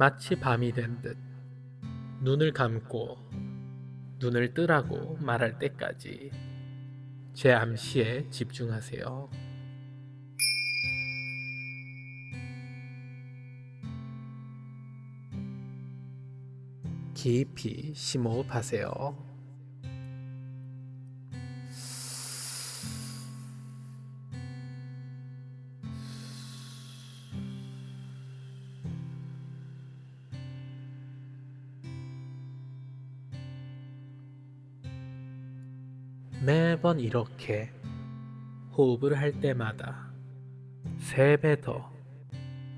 마치 밤이 된 듯 눈을 감고 눈을 뜨라고 말할 때까지 제 암시에 집중하세요. 깊이 심호흡하세요. 매번 이렇게 호흡을 할 때마다 세 배 더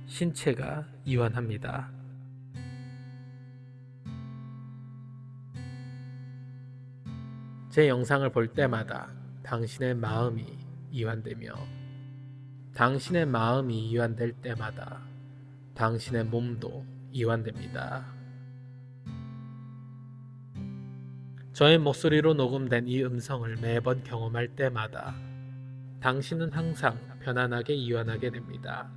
신체가 이완합니다. 제 영상을 볼 때마다 당신의 마음이 이완되며 당신의 마음이 이완될 때마다 당신의 몸도 이완됩니다. 저의 목소리로 녹음된 이 음성을 매번 경험할 때마다 당신은 항상 편안하게 이완하게 됩니다.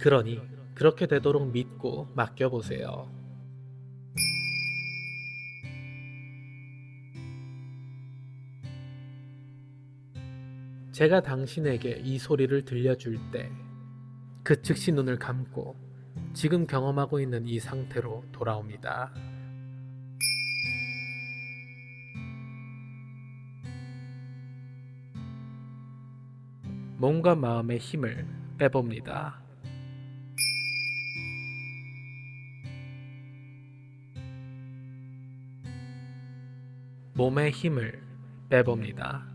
그러니 그렇게 되도록 믿고 맡겨보세요. 제가 당신에게 이 소리를 들려줄 때 그 즉시 눈을 감고 지금 경험하고 있는 이 상태로 돌아옵니다. 몸과 마음의 힘을 빼봅니다. 몸의 힘을 빼봅니다.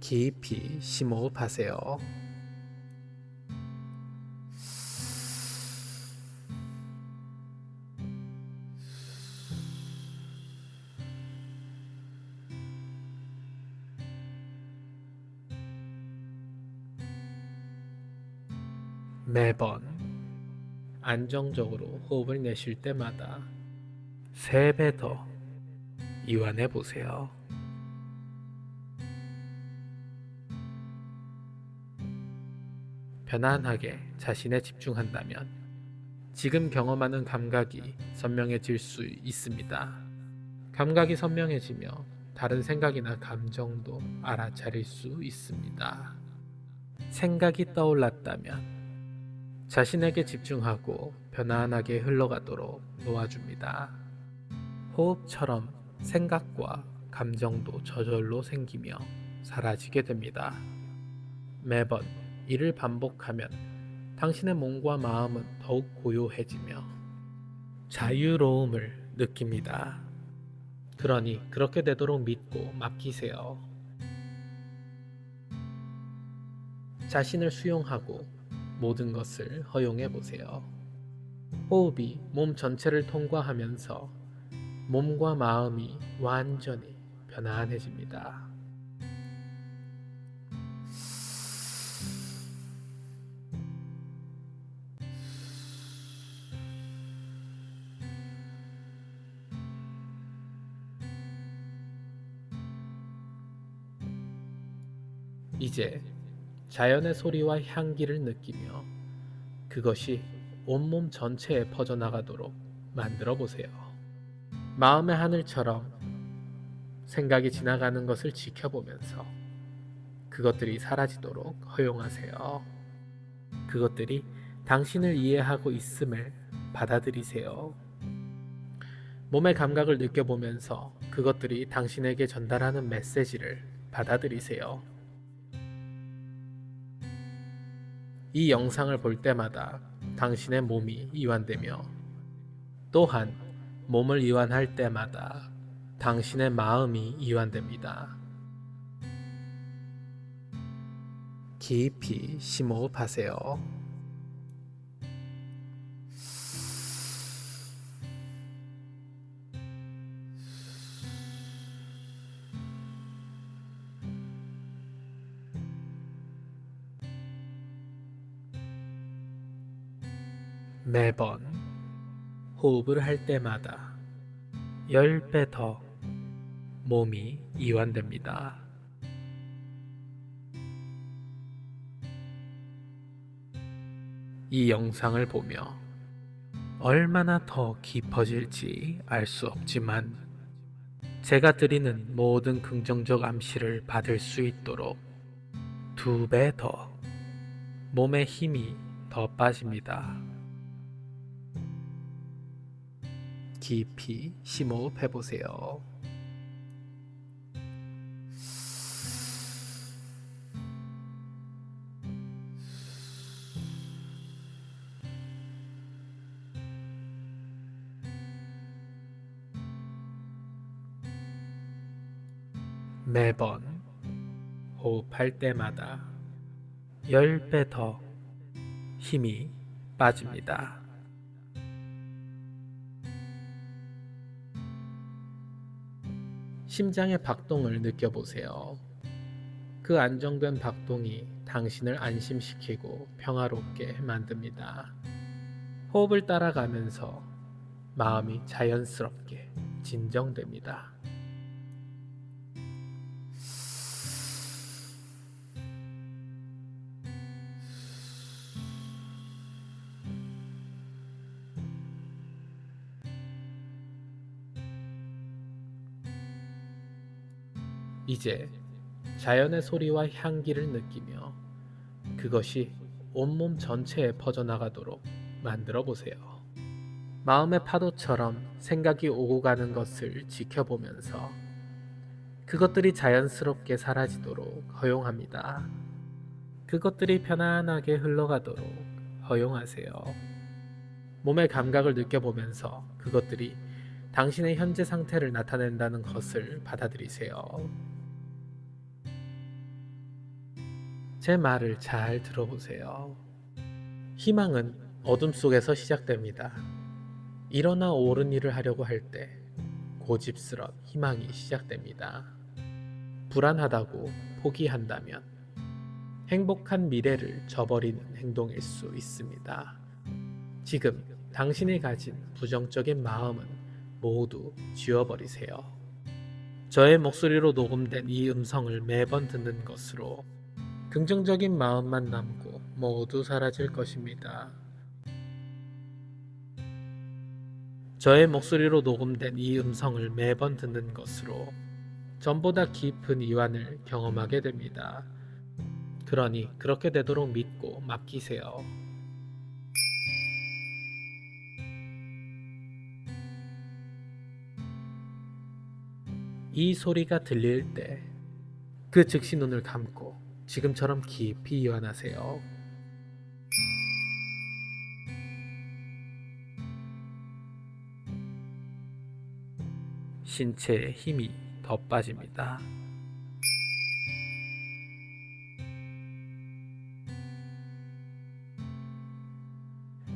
깊이 심호흡하세요. 매번 안정적으로 호흡을 내쉴 때마다 세 배 더 이완해 보세요. 편안하게 자신에 집중한다면 지금 경험하는 감각이 선명해질 수 있습니다. 감각이 선명해지며 다른 생각이나 감정도 알아차릴 수 있습니다. 생각이 떠올랐다면 자신에게 집중하고 편안하게 흘러가도록 놓아줍니다. 호흡처럼 생각과 감정도 저절로 생기며 사라지게 됩니다. 매번 이를 반복하면 당신의 몸과 마음은 더욱 고요해지며 자유로움을 느낍니다. 그러니 그렇게 되도록 믿고 맡기세요. 자신을 수용하고 모든 것을 허용해 보세요. 호흡이 몸 전체를 통과하면서 몸과 마음이 완전히 편안해집니다. 이제 자연의 소리와 향기를 느끼며 그것이 온몸 전체에 퍼져나가도록 만들어 보세요. 마음의 하늘처럼 생각이 지나가는 것을 지켜보면서 그것들이 사라지도록 허용하세요. 그것들이 당신을 이해하고 있음을 받아들이세요. 몸의 감각을 느껴보면서 그것들이 당신에게 전달하는 메시지를 받아들이세요. 이 영상을 볼 때마다 당신의 몸이 이완되며 또한 몸을 이완할 때마다 당신의 마음이 이완됩니다. 깊이 심호흡하세요. 매번 호흡을 할 때마다 10배 더 몸이 이완됩니다. 이 영상을 보며 얼마나 더 깊어질지 알 수 없지만 제가 드리는 모든 긍정적 암시를 받을 수 있도록 두 배 더 몸에 힘이 더 빠집니다. 깊이 심호흡 해 보세요. 매번 호흡할 때마다 10배 더 힘이 빠집니다. 심장의 박동을 느껴보세요. 그 안정된 박동이 당신을 안심시키고 평화롭게 만듭니다. 호흡을 따라가면서 마음이 자연스럽게 진정됩니다. 이제 자연의 소리와 향기를 느끼며 그것이 온몸 전체에 퍼져나가도록 만들어 보세요. 마음의 파도처럼 생각이 오고 가는 것을 지켜보면서 그것들이 자연스럽게 사라지도록 허용합니다. 그것들이 편안하게 흘러가도록 허용하세요. 몸의 감각을 느껴보면서 그것들이 당신의 현재 상태를 나타낸다는 것을 받아들이세요. 제 말을 잘 들어보세요. 희망은 어둠 속에서 시작됩니다. 일어나 옳은 일을 하려고 할 때 고집스런 희망이 시작됩니다. 불안하다고 포기한다면 행복한 미래를 저버리는 행동일 수 있습니다. 지금 당신이 가진 부정적인 마음은 모두 지워버리세요. 저의 목소리로 녹음된 이 음성을 매번 듣는 것으로 긍정적인 마음만 남고 모두 사라질 것입니다. 저의 목소리로 녹음된 이 음성을 매번 듣는 것으로 전보다 깊은 이완을 경험하게 됩니다. 그러니 그렇게 되도록 믿고 맡기세요. 이 소리가 들릴 때 그 즉시 눈을 감고 지금처럼 깊이 이완하세요. 신체에 힘이 더 빠집니다.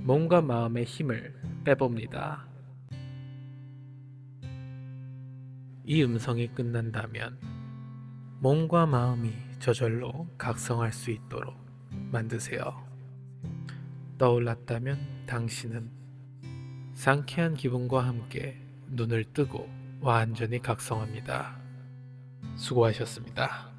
몸과 마음의 힘을 빼봅니다. 이 음성이 끝난다면 몸과 마음이 저절로 각성할 수 있도록 만드세요. 떠올랐다면 당신은 상쾌한 기분과 함께 눈을 뜨고 완전히 각성합니다. 수고하셨습니다.